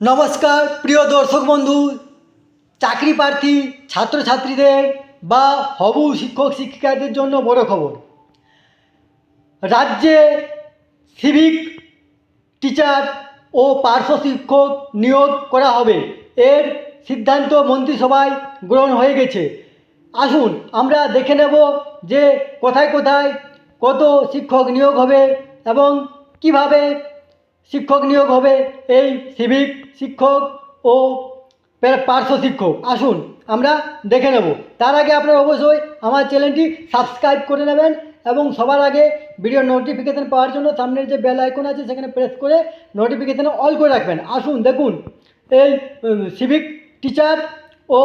নমস্কার, প্রিয় দর্শক বন্ধু, চাকরি প্রার্থী, ছাত্রছাত্রীদের বা হবু শিক্ষক শিক্ষিকাদের জন্য বড় খবর। রাজ্যে সিভিক টিচার ও পার্শ্ব শিক্ষক নিয়োগ করা হবে এর সিদ্ধান্ত মন্ত্রিসভায় গ্রহণ হয়ে গেছে। আসুন, আমরা দেখে নেব যে কোথায় কোথায় কত শিক্ষক নিয়োগ হবে এবং কীভাবে শিক্ষক নিয়োগ হবে, এই সিভিক শিক্ষক ও পার্শ্ব শিক্ষক। আসুন, আমরা দেখে নেব। তার আগে আপনারা অবশ্যই আমার চ্যানেলটি সাবস্ক্রাইব করে নেবেন এবং সবার আগে ভিডিও নোটিফিকেশান পাওয়ার জন্য সামনের যে বেল আইকন আছে, সেখানে প্রেস করে নোটিফিকেশান অল করে রাখবেন। আসুন, দেখুন, এই সিভিক টিচার ও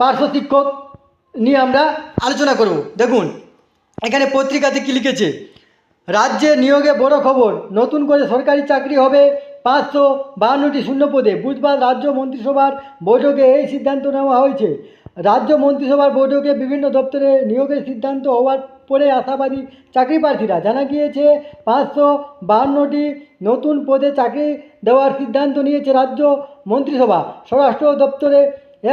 পার্শ্ব শিক্ষক নিয়ে আমরা আলোচনা করব। দেখুন, এখানে পত্রিকাতে কি লিখেছে? রাজ্যে নিয়োগে বড় খবর, নতুন করে সরকারি চাকরি হবে পাঁচশো বাহান্নটি শূন্য পদে বুধবার রাজ্য মন্ত্রিসভার বৈঠকে এই সিদ্ধান্ত নেওয়া হয়েছে। রাজ্য মন্ত্রিসভার বৈঠকে বিভিন্ন দপ্তরে নিয়োগের সিদ্ধান্ত হওয়ার পরে আশাবাদী চাকরি প্রার্থীরা জানা গিয়েছে, পাঁচশো বাহান্নটি নতুন পদে চাকরি দেওয়ার সিদ্ধান্ত নিয়েছে রাজ্য মন্ত্রিসভা। স্বরাষ্ট্র দপ্তরে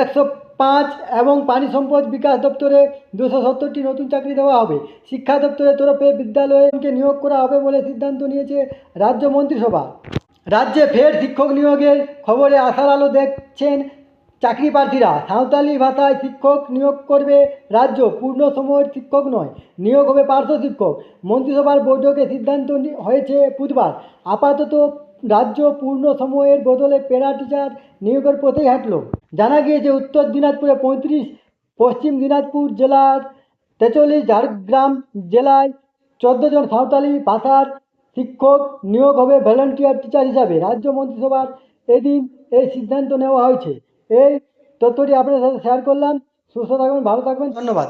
একশো পাঁচ এবং পানি সম্পদ বিকাশ দপ্তরে দুশো সত্তরটি নতুন চাকরি দেওয়া হবে। শিক্ষা দপ্তরের তরফে বিদ্যালয়কে নিয়োগ করা হবে বলে সিদ্ধান্ত নিয়েছে রাজ্য মন্ত্রিসভা। রাজ্যে ফের শিক্ষক নিয়োগের খবরে আশার আলো দেখছেন চাকরি প্রার্থীরা। সাঁওতালি ভাষায় শিক্ষক নিয়োগ করবে রাজ্য। পূর্ণ সময়ের শিক্ষক নয়, নিয়োগ হবে পার্শ্ব শিক্ষক। মন্ত্রিসভার বৈঠকে সিদ্ধান্ত হয়েছে বুধবার। আপাতত রাজ্য পূর্ণ সময়ের বদলে প্যারা টিচার নিয়োগের পথেই হাঁটল। জানা গিয়েছে উত্তর দিনাজপুরে পঁয়ত্রিশ, পশ্চিম দিনাজপুর জেলার তেচল্লিশ, ঝাড়গ্রাম জেলায় চোদ্দ জন সাঁওতালি ভাষার শিক্ষক নিয়োগ হবে ভলেন্টিয়ার টিচার হিসাবে। রাজ্য মন্ত্রিসভার এদিন এই সিদ্ধান্ত নেওয়া হয়েছে। এই তথ্যটি আপনাদের সাথে শেয়ার করলাম। সুস্থ থাকবেন ভালো থাকবেন। ধন্যবাদ।